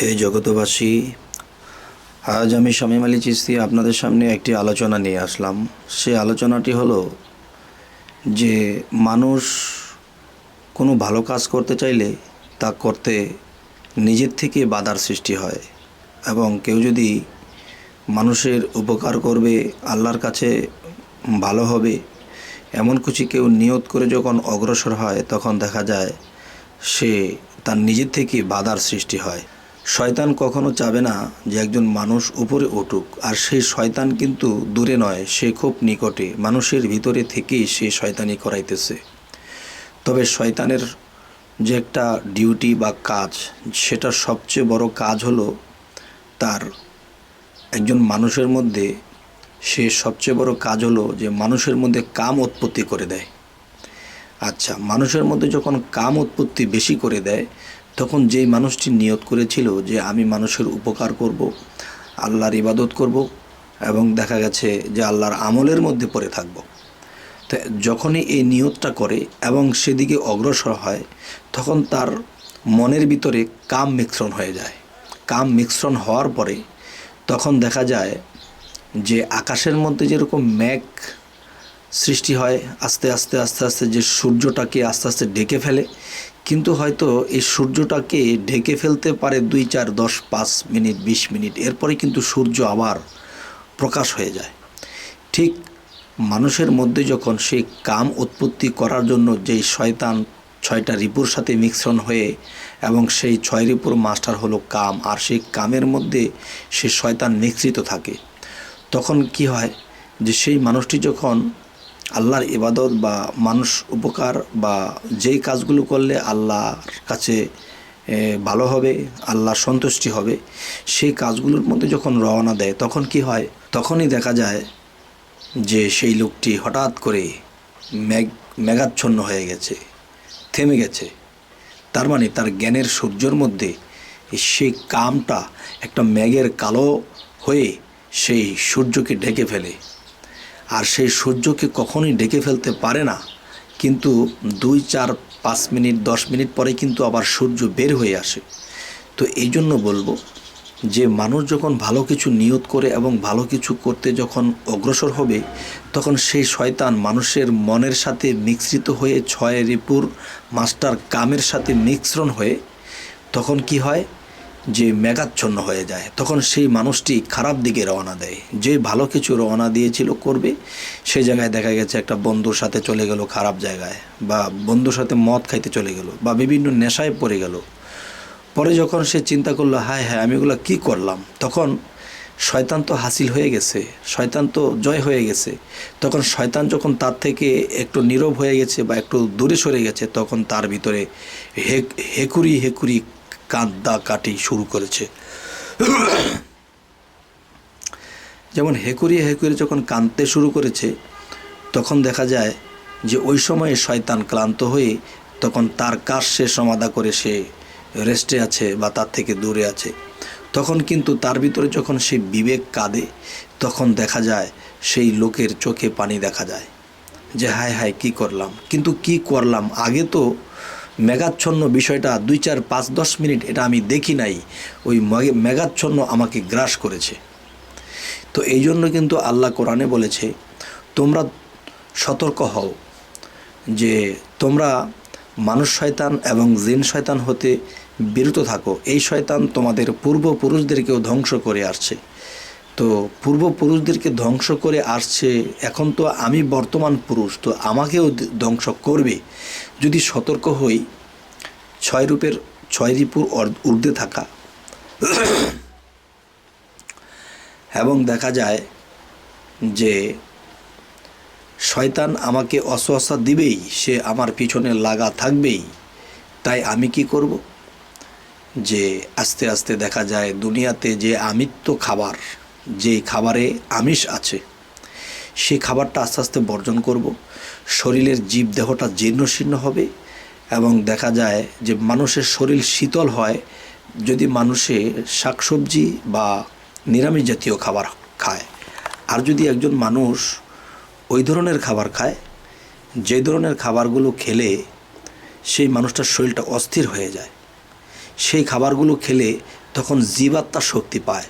হে জগতবাসী আজ আমি শামীম আলী চিস্তি আপনাদের সামনে একটি আলোচনা নিয়ে আসলাম। সে আলোচনাটি হলো যে মানুষ কোনো ভালো কাজ করতে চাইলে তা করতে নিজের থেকে বাধার সৃষ্টি হয় এবং কেউ যদি মানুষের উপকার করবে, আল্লাহর কাছে ভালো হবে, এমন কিছু কেউ নিয়ত করে যখন অগ্রসর হয়, তখন দেখা যায় সে তার নিজের থেকে বাধার সৃষ্টি হয়। শয়তান কখনো চাবে না যে একজন মানুষ উপরে উঠুক, আর সেই শয়তান কিন্তু দূরে নয়, সে খুব নিকটে। মানুষের ভিতরে থেকেই সে শয়তানি করাইতেছে। তবে শয়তানের যে একটা ডিউটি বা কাজ সেটা সবচেয়ে বড় কাজ হলো তার একজন মানুষের মধ্যে, সে সবচেয়ে বড় কাজ হলো যে মানুষের মধ্যে কাম উৎপত্তি করে দেয়। আচ্ছা মানুষের মধ্যে যখন কাম উৎপত্তি বেশি করে দেয় তখন যেই মানুষটি নিয়ত করেছিল যে আমি মানুষের উপকার করব, আল্লাহর ইবাদত করব এবং দেখা গেছে যে আল্লাহর আমলের মধ্যে পড়ে থাকব। তো যখনই এই নিয়তটা করে এবং সেদিকে অগ্রসর হয়, তখন তার মনের ভিতরে কাম মিশ্রণ হয়ে যায়। কাম মিশ্রণ হওয়ার পরে তখন দেখা যায় যে আকাশের মধ্যে যেরকম মেঘ সৃষ্টি হয় আস্তে আস্তে আস্তে আস্তে যে সূর্যটাকে আস্তে আস্তে ঢেকে ফেলে। কিন্তু হয়তো এই সূর্যটাকে ঢেকে ফেলতে পারে দুই, চার, দশ, পাঁচ মিনিট, বিশ মিনিট। এরপরে কিন্তু সূর্য আবার প্রকাশ হয়ে যায়। ঠিক মানুষের মধ্যে যখন সেই কাম উৎপত্তি করার জন্য যেই শয়তান ছয়টা রিপুর সাথে মিশ্রণ হয়ে এবং সেই ছয় রিপুর মাস্টার হলো কাম, আর সেই কামের মধ্যে সে শয়তান নিঃসৃত থাকে, তখন কি হয় যে সেই মানুষটি যখন আল্লাহর ইবাদত বা মানুষ উপকার বা যেই কাজগুলো করলে আল্লাহর কাছে ভালো হবে, আল্লাহ সন্তুষ্টি হবে, সেই কাজগুলোর মধ্যে যখন রওনা দেয়, তখন কি হয়? তখনই দেখা যায় যে সেই লোকটি হঠাৎ করে মেঘ, মেঘাচ্ছন্ন হয়ে গেছে, থেমে গেছে। তার মানে তার জ্ঞানের সূর্যর মধ্যে সেই কামটা একটা মেঘের কালো হয়ে সেই সূর্যকে ঢেকে ফেলে। আর সেই সূর্যকে কখনোই ডেকে ফেলতে পারে না। কিন্তু দুই, চার, পাঁচ মিনিট, দশ মিনিট পরে কিন্তু আবার সূর্য বের হয়ে আসে। তো এই জন্য বলব যে মানুষ যখন ভালো কিছু নিয়ত করে এবং ভালো কিছু করতে যখন অগ্রসর হবে, তখন সেই শয়তান মানুষের মনের সাথে মিশ্রিত হয়ে ছয় রিপুর মাস্টার কামের সাথে মিশ্রণ হয়ে তখন কি হয়? যে মেঘাচ্ছন্ন হয়ে যায়, তখন সেই মানুষটি খারাপ দিকে রওনা দেয়। যে ভালো কিছু রওনা দিয়েছিল করবে সেই জায়গায় দেখা গেছে একটা বন্ধুর সাথে চলে গেল খারাপ জায়গায়, বা বন্ধুর সাথে মদ খাইতে চলে গেল, বা বিভিন্ন নেশায় পড়ে গেল। পরে যখন সে চিন্তা করল, হায় হ্যাঁ আমি এগুলো কী করলাম? তখন শয়তান তো হাসিল হয়ে গেছে, শয়তান তো জয় হয়ে গেছে। তখন শয়তান যখন তার থেকে একটু নীরব হয়ে গেছে বা একটু দূরে সরে গেছে, তখন তার ভিতরে হেকুরি হেকুরি কাটি শুরু করেছে। যেমন হেকুরি হেকুরি যখন কাঁদতে শুরু করেছে, তখন দেখা যায় যে ওই সময়ে শয়তান ক্লান্ত হয়ে তখন তার কাজ সে সমাধা করে সে রেস্টে আছে বা তার থেকে দূরে আছে। তখন কিন্তু তার ভিতরে যখন সে বিবেক কাঁদে, তখন দেখা যায় সেই লোকের চোখে পানি দেখা যায় যে হায় হায় কি করলাম? কিন্তু কি করলাম? আগে তো মেঘাচ্ছন্ন বিষয়টা দুই চার পাঁচ দশ মিনিট এটা আমি দেখি নাই। ওই মেঘাচ্ছন্ন আমাকে গ্রাস করেছে। তো এই জন্য কিন্তু আল্লাহ কোরআনে বলেছে, তোমরা সতর্ক হও যে তোমরা মানুষ শয়তান এবং জিন শয়তান হতে বিরত থাকো। এই শয়তান তোমাদের পূর্বপুরুষদেরকেও ধ্বংস করে আসছে। তো পূর্বপুরুষদেরকে ধ্বংস করে আসছে, এখন তো আমি বর্তমান পুরুষ, তো আমাকেও ধ্বংস করবে। যদি সতর্ক হই, ছয় রূপের ছয় রিপুর ঊর্ধ্বে থাকা। এবং দেখা যায় যে, শয়তান আমাকে অসহসা দিবেই, সে আমার পিছনে লাগা থাকবেই। তাই আমি কি করব? যে, আস্তে আস্তে দেখা যায় দুনিয়াতে যে আমিত্ব খাবার যে খাবারে আমিষ আছে সেই খাবারটা আস্তে আস্তে বর্জন করব। শরীরের জীব দেহটা জীর্ণশীর্ণ হবে এবং দেখা যায় যে মানুষের শরীর শীতল হয় যদি মানুষে শাকসবজি বা নিরামিষ জাতীয় খাবার খায়। আর যদি একজন মানুষ ওই ধরনের খাবার খায়, যে ধরনের খাবারগুলো খেলে সেই মানুষটার শরীরটা অস্থির হয়ে যায়। সেই খাবারগুলো খেলে তখন জীবাত্মা শক্তি পায়।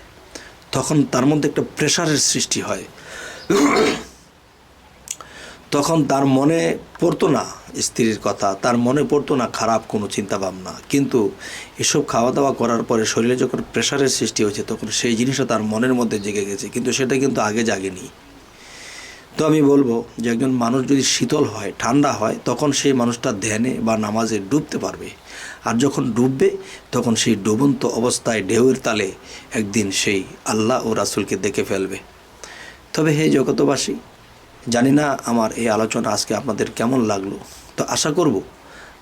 তখন তার মধ্যে একটা প্রেশারের সৃষ্টি হয়। তখন তার মনে পড়তো না স্ত্রীর কথা, তার মনে পড়তো না খারাপ কোনো চিন্তা ভাবনা কিন্তু এসব খাওয়া দাওয়া করার পরে শরীরে যখন প্রেশারের সৃষ্টি হয়েছে, তখন সেই জিনিসটা তার মনের মধ্যে জেগে গেছে, কিন্তু সেটা কিন্তু আগে জাগেনি। তো আমি বলব যে একজন মানুষ যদি শীতল হয়, ঠান্ডা হয়, তখন সেই মানুষটা ধ্যানে বা নামাজে ডুবতে পারবে। আর যখন ডুববে, তখন সেই ডুবন্ত অবস্থায় ঢেউয়ের তালে একদিন সেই আল্লাহ ও রাসূলকে দেখে ফেলবে। তবে হে জগতবাসী জানি না আমার এই আলোচনা আজকে আপনাদের কেমন লাগল, তো আশা করব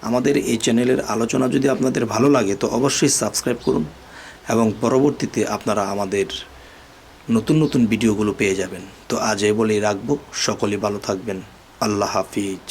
আমাদের এই চ্যানেলের আলোচনা যদি আপনাদের ভালো লাগে, তো অবশ্যই সাবস্ক্রাইব করুন এবং পরবর্তীতে আপনারা আমাদের নতুন নতুন ভিডিওগুলো পেয়ে যাবেন। তো আজ এ বলেই রাখব, সকলে ভালো থাকবেন। আল্লাহ হাফিজ।